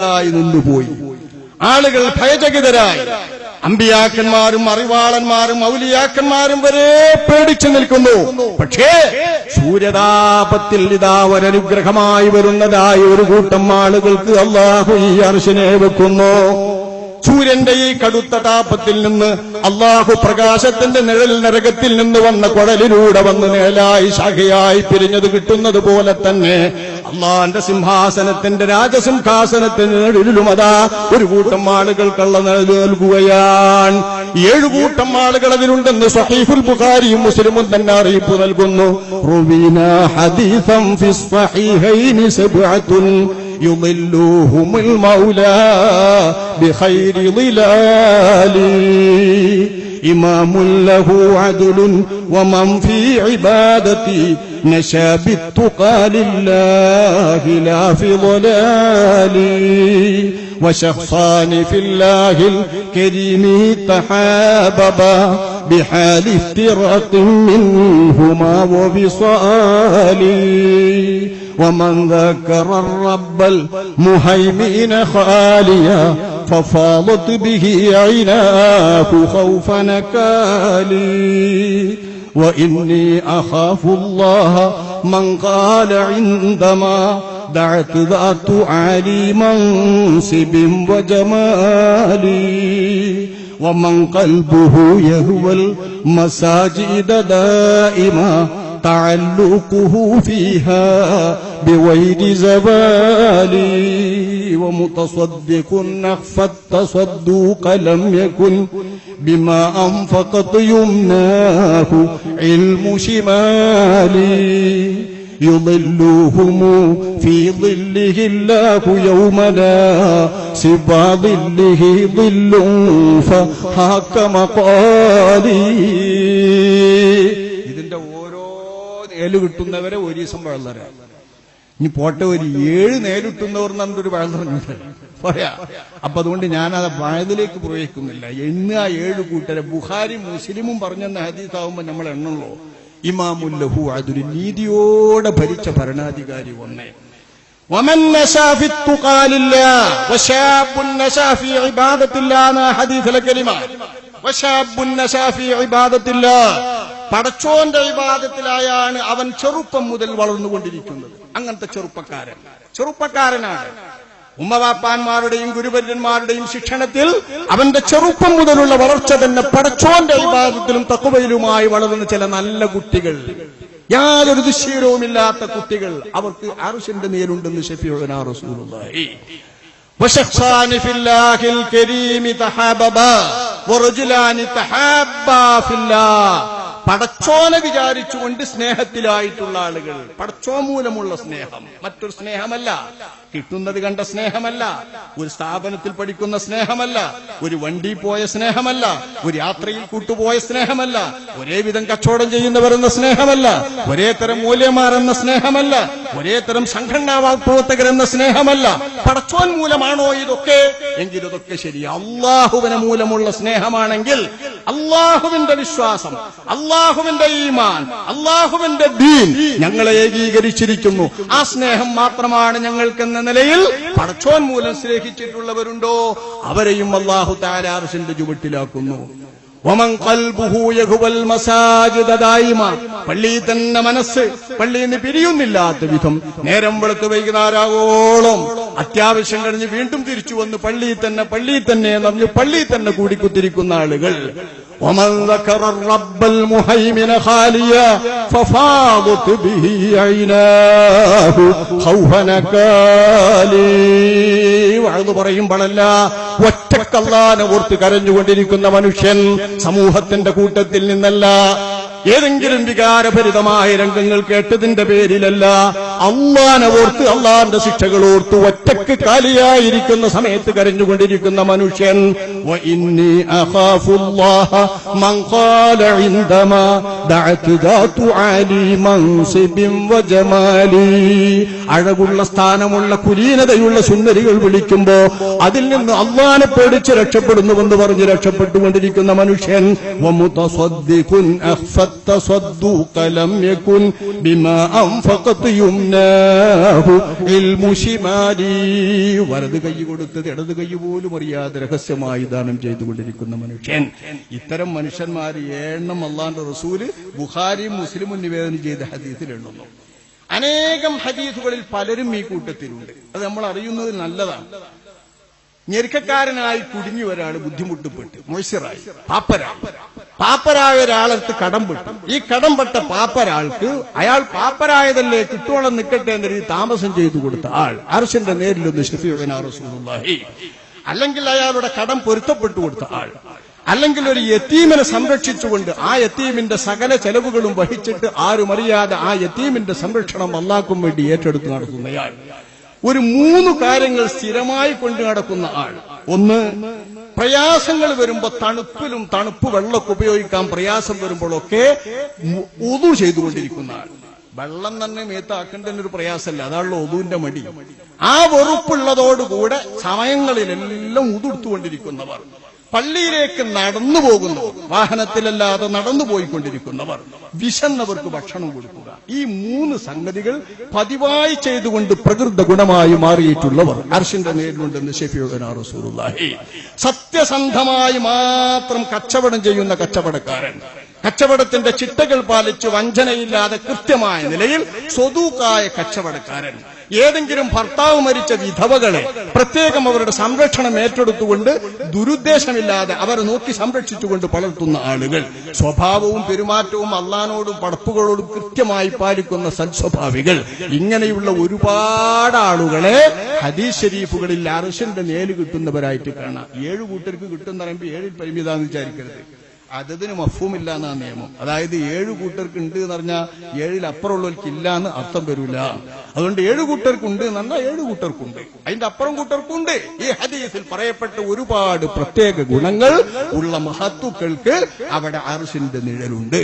ആയി നിന്നുപോയി. ആളുകൾ ഭയചകിതരായി. അമ്പിയാക്കന്മാരും അറിവാളന്മാരും ഔലിയാക്കന്മാരും വരെ പേടിച്ചു നിൽക്കുന്നു. പക്ഷേ സൂര്യതാപത്തിൽ ഇതാ ഒരനുഗ്രഹമായി വരുന്നതായി ഒരു കൂട്ടം ആളുകൾക്ക് അള്ളാഹു ഈ അർശനെ വെക്കുന്നു. സൂര്യന്റെ ഈ കടുത്ത താപത്തിൽ നിന്ന് അള്ളാഹു പ്രകാശത്തിന്റെ നിഴൽ നരകത്തിൽ നിന്ന് വന്ന കുഴലിലൂടെ വന്ന് നേലായി ശാഖയായി പിരിഞ്ഞത് കിട്ടുന്നത് പോലെ തന്നെ അള്ളാന്റെ സിംഹാസനത്തിന്റെ രാജസിംഹാസനത്തിന്റെ നിഴലിലും അതാ ഒരു കൂട്ടം ആളുകൾക്കുള്ള നിഴൽ നൽകുകയാണ്. ഏഴു കൂട്ടം ആളുകൾ അതിലുണ്ടെന്ന് സഹീഫുൽ ബുഖാരിയും മുസ്ലിമും തന്നെ അറിയിപ്പ് നൽകുന്നു. ഹദീസം ഫിസ് സഹീഹൈനി يضلوهم المولى بخير ظلال. إمام له عدل ومن في عبادتي نشأ بالتقى لله لا في ضلال. وشخصان في الله الكريم تحاببا بحال افتراق منهما وفصال. ومن ذكر الرب المهيمن خاليا ففاضت به عيناه خوف نكالي. وإني أخاف الله من قال عندما دعت ذات عالي منصب وجمالي. ومن قلبه يهوى المساجد دائما تعلقه فيها بويل زبالي ومتصدق أخفى التصدق لم يكن بما أنفقت يمناه علم شمالي يضلوهم في ظله الله يوم لا سبى ظله ظل فهاك مقالي ഇതിന്റെ ഓരോ നേല് കിട്ടുന്നവരെ ഒരു ദിവസം വഴുതരാ ഇനി പോട്ടെ ഒരു ഏഴ് നേലിട്ടുന്നവർ എന്നൊരു വഴുതറിഞ്ഞിട്ട് പറയാ അപ്പൊ അതുകൊണ്ട് ഞാൻ അത് വഴുതിലേക്ക് പ്രവേശിക്കുന്നില്ല എന്ന് ആ ഏഴ് കൂട്ടരെ ബുഹാരി മുസ്ലിമും പറഞ്ഞെന്ന ഹദീസാവുമ്പോ നമ്മൾ എണ്ണുള്ളൂ ഇമാമുല്ലഹു അതൊരു നീതിയോടെ ഭരിച്ച ഭരണാധികാരി ഒന്നേ ومن نشا في التقى لله وشاب نشا في عبادة الله എന്ന ഹദീസിലെ കലിമ وشاب نشا في عبادة الله പടച്ചോന്റെ വിവാദത്തിലായാണ് അവൻ ചെറുപ്പം മുതൽ വളർന്നുകൊണ്ടിരിക്കുന്നത് അങ്ങനത്തെ ചെറുപ്പക്കാരൻ ചെറുപ്പക്കാരനാണ് ഉമ്മവാപ്പാന്മാരുടെയും ഗുരുവര്യന്മാരുടെയും ശിക്ഷണത്തിൽ അവന്റെ ചെറുപ്പം മുതലുള്ള വളർച്ച തന്നെ പടച്ചോന്റെ വിവാദത്തിലും തക്കുവയിലുമായി വളർന്ന ചില നല്ല കുട്ടികൾ യാതൊരു ദുശ്ശീലവുമില്ലാത്ത കുട്ടികൾ അവർക്ക് അറുഷിന്റെ നേരുണ്ടെന്ന് ഷെഫിയുടനാ റസൂലുള്ളാഹി وشخصان في الله الكريم تحاببا ورجلان تحابا في الله പടച്ചോനെ വിചാരിച്ചുകൊണ്ട് സ്നേഹത്തിലായിട്ടുള്ള ആളുകൾ. പടച്ചോ മൂലമുള്ള സ്നേഹം. മറ്റൊരു സ്നേഹമല്ല. കിട്ടുന്നത് കണ്ട സ്നേഹമല്ല. ഒരു സ്ഥാപനത്തിൽ പഠിക്കുന്ന സ്നേഹമല്ല. ഒരു വണ്ടി പോയ സ്നേഹമല്ല. ഒരു യാത്രയിൽ കൂട്ടുപോയ സ്നേഹമല്ല. ഒരേ വിധം കച്ചവടം ചെയ്യുന്നവരെന്ന സ്നേഹമല്ല. ഒരേ തരം മൂല്യമാർ എന്ന സ്നേഹമല്ല. ഒരേ തരം സംഘടനാ പ്രവർത്തകരെന്ന സ്നേഹമല്ല. പടച്ചോൻ മൂലമാണോ ഇതൊക്കെ? എങ്കിൽ ഇതൊക്കെ ശരി അള്ളാഹുവിനെ മൂലമുള്ള സ്നേഹമാണെങ്കിൽ അള്ളാഹുവിന്റെ വിശ്വാസം അള്ളാഹുവിന്റെ ഈമാൻ അള്ളാഹുവിന്റെ ദീൻ ഞങ്ങളെ ഏകീകരിച്ചിരിക്കുന്നു. ആ സ്നേഹം മാത്രമാണ് ഞങ്ങൾക്കെന്ന നിലയിൽ പടച്ചോൻ മൂലം സ്നേഹിച്ചിട്ടുള്ളവരുണ്ടോ? അവരെയും അള്ളാഹു താരാർഷിന്റെ ചുവട്ടിലാക്കുന്നു. വമൻ ഖൽബുഹു യഹുവൽ മസാജിദ ദായിമ പള്ളി തന്നെ മനസ്സ് പള്ളിയിൽ നിന്ന് പിരിയുന്നില്ലാത്ത വിധം നേരം വെളുത്ത് വൈകുന്നേരാവോളം അത്യാവശ്യം കഴിഞ്ഞ് വീണ്ടും തിരിച്ചു വന്ന് പള്ളിയിൽ തന്നെ പള്ളിയിൽ തന്നെ എന്ന് പറഞ്ഞ് പള്ളിയിൽ തന്നെ കൂടിക്കുത്തിരിക്കുന്ന ആളുകൾ ومن ذكر الرب المهيمن خاليا ففاضت به عيناه خوف نكالي വഴുതു പറയുമ്പോഴല്ല ഒറ്റക്കല്ലാനെ ഓർത്ത് കരഞ്ഞുകൊണ്ടിരിക്കുന്ന മനുഷ്യൻ സമൂഹത്തിന്റെ കൂട്ടത്തിൽ നിന്നല്ല. ഏതെങ്കിലും വികാരഭരിതമായ രംഗങ്ങൾ കേട്ടതിന്റെ പേരിലല്ല അള്ളാനെ ഓർത്ത് അള്ളാന്റെ ശിക്ഷകൾ ഓർത്ത് ഒറ്റയ്ക്ക് കാലിയായിരിക്കുന്ന സമയത്ത് കരഞ്ഞുകൊണ്ടിരിക്കുന്ന മനുഷ്യൻ അഴകുള്ള സ്ഥാനമുള്ള കുലീനതയുള്ള സുന്ദരികൾ വിളിക്കുമ്പോ അതിൽ നിന്ന് അള്ളാനെ പേടിച്ച് രക്ഷപ്പെടുന്നുവെന്ന് പറഞ്ഞ് രക്ഷപ്പെട്ടുകൊണ്ടിരിക്കുന്ന മനുഷ്യൻ أخفى فالتصدق لم يكن بما أنفقت يمناه علم شمالي വലത് കൈ കൊടുത്തത് ഇടത് കൈ പോലും അറിയാതെ രഹസ്യമായി ദാനം ചെയ്തുകൊണ്ടിരിക്കുന്ന മനുഷ്യൻ ഇത്തരം മനുഷ്യന്മാർ ഏണ്ണം അള്ളാന്റെ റസൂല് ബുഖാരിയും മുസ്ലിമും നിവേദനം ചെയ്ത ഹദീസിൽ എണ്ണുന്നു അനേകം ഹദീസുകളിൽ പലരും ഈ കൂട്ടത്തിലുണ്ട് അത് നമ്മൾ അറിയുന്നത് നല്ലതാണ് ഞെരുക്കക്കാരനായി കുടുങ്ങി ഒരാൾ ബുദ്ധിമുട്ടുപെട്ട് മൊയ്സറായി പാപ്പരായി പാപ്പരായ ഒരാളടുത്ത് കടം പെട്ടു ഈ കടം പെട്ട പാപ്പരാൾക്ക് അയാൾ പാപ്പരായതല്ലേ കിട്ടോളം നിൽക്കട്ടെ എന്ന രീതി താമസം ചെയ്തു കൊടുത്ത ആൾ. അർശന്റെ നേരിലൊന്ന് ഷഫീഖനാഹി അല്ലെങ്കിൽ അയാളുടെ കടം പൊരുത്തപ്പെട്ടു കൊടുത്ത ആൾ. അല്ലെങ്കിൽ ഒരു യത്തീമിനെ സംരക്ഷിച്ചുകൊണ്ട് ആ യത്തീമിന്റെ സകല ചെലവുകളും വഹിച്ചിട്ട് ആരും അറിയാതെ ആ യത്തീമിന്റെ സംരക്ഷണം അല്ലാക്കും വേണ്ടി ഏറ്റെടുത്ത് നടത്തുന്നയാൾ ഒരു മൂന്ന് കാര്യങ്ങൾ സ്ഥിരമായി കൊണ്ടു നടക്കുന്ന ആൾ. ഒന്ന് പ്രയാസങ്ങൾ വരുമ്പോ തണുപ്പിലും തണുപ്പ് വെള്ളമൊക്കെ ഉപയോഗിക്കാൻ പ്രയാസം വരുമ്പോഴൊക്കെ ഒതു ചെയ്തുകൊണ്ടിരിക്കുന്ന ആൾ വെള്ളം തന്നെ മേത്താക്കേണ്ട ഒരു പ്രയാസമല്ല അതാണല്ലോ ഒതുവിന്റെ മടി. ആ വെറുപ്പുള്ളതോടുകൂടെ സമയങ്ങളിലെല്ലാം ഉതുടുത്തുകൊണ്ടിരിക്കുന്നവർ പള്ളിയിലേക്ക് നടന്നു പോകുന്നവർ വാഹനത്തിലല്ലാതെ നടന്നു പോയിക്കൊണ്ടിരിക്കുന്നവർ. വിശന്നവർക്ക് ഭക്ഷണം കൊടുക്കുക. ഈ മൂന്ന് സംഗതികൾ പതിവായി ചെയ്തുകൊണ്ട് പ്രകൃത ഗുണമായി മാറിയിട്ടുള്ളവർ. അർഷിന്റെ നേരിലുണ്ടെന്ന് ഷെഫിയുടനാറുസൂറുല്ലാഹി സത്യസന്ധമായി മാത്രം കച്ചവടം ചെയ്യുന്ന കച്ചവടക്കാരൻ. കച്ചവടത്തിന്റെ ചിട്ടകൾ പാലിച്ച് വഞ്ചനയില്ലാതെ കൃത്യമായ നിലയിൽ സ്വതൂക്കായ കച്ചവടക്കാരൻ. ഏതെങ്കിലും ഭർത്താവ് മരിച്ച വിധവകളെ പ്രത്യേകം അവരുടെ സംരക്ഷണം ഏറ്റെടുത്തുകൊണ്ട് ദുരുദ്ദേശമില്ലാതെ അവരെ നോക്കി സംരക്ഷിച്ചുകൊണ്ട് പലർത്തുന്ന ആളുകൾ. സ്വഭാവവും പെരുമാറ്റവും അള്ളാനോടും പടപ്പുകളോടും കൃത്യമായി പാലിക്കുന്ന സൽസ്വഭാവികൾ. ഇങ്ങനെയുള്ള ഒരുപാട് ആളുകളെ ഹദീസ് ഷരീഫുകളിൽ അർഷന്റെ നേൽ കിട്ടുന്നവരായിട്ട് കാണാം. ഏഴ് കൂട്ടർക്ക് കിട്ടുന്ന പറയുമ്പോൾ ഏഴിൽ പരിമിതാന്ന് വിചാരിക്കരുത്. അതതിന് മഫൂമില്ല എന്നാ നിയമം. അതായത് ഏഴ് കൂട്ടർക്ക് ഉണ്ട് എന്ന് പറഞ്ഞാൽ ഏഴിൽ അപ്പുറമുള്ളവർക്ക് ഇല്ല എന്ന് അർത്ഥം വരില്ല അതുകൊണ്ട് ഏഴ് കൂട്ടർക്ക് ഉണ്ട് എന്ന് പറഞ്ഞാൽ ഏഴ് കൂട്ടർക്കുണ്ട്. അതിന്റെ അപ്പുറം കൂട്ടർക്കുണ്ട്. ഈ ഹദീസിൽ പറയപ്പെട്ട ഒരുപാട് പ്രത്യേക ഗുണങ്ങൾ ഉള്ള മഹത്തുക്കൾക്ക് അവിടെ അർഷിന്റെ നിഴലുണ്ട്.